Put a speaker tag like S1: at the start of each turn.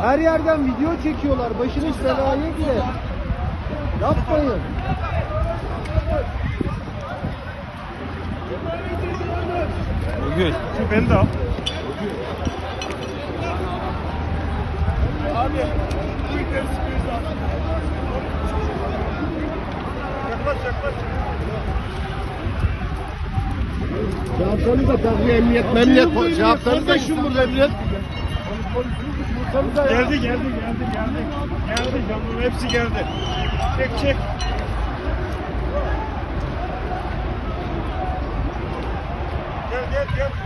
S1: Her yerden video çekiyorlar. Başınız belaya girer. Yapmayın.
S2: Bugün.
S3: Şu beni de al. Abi. Yaklaş yaklaş.
S1: Cevaplarını da tahliye emniyet memniyet. Cevaplarını da şu burada emniyet.
S3: Geldi geldi geldi geldi. Geldi canım hepsi geldi. Çek çek. Gel gel gel.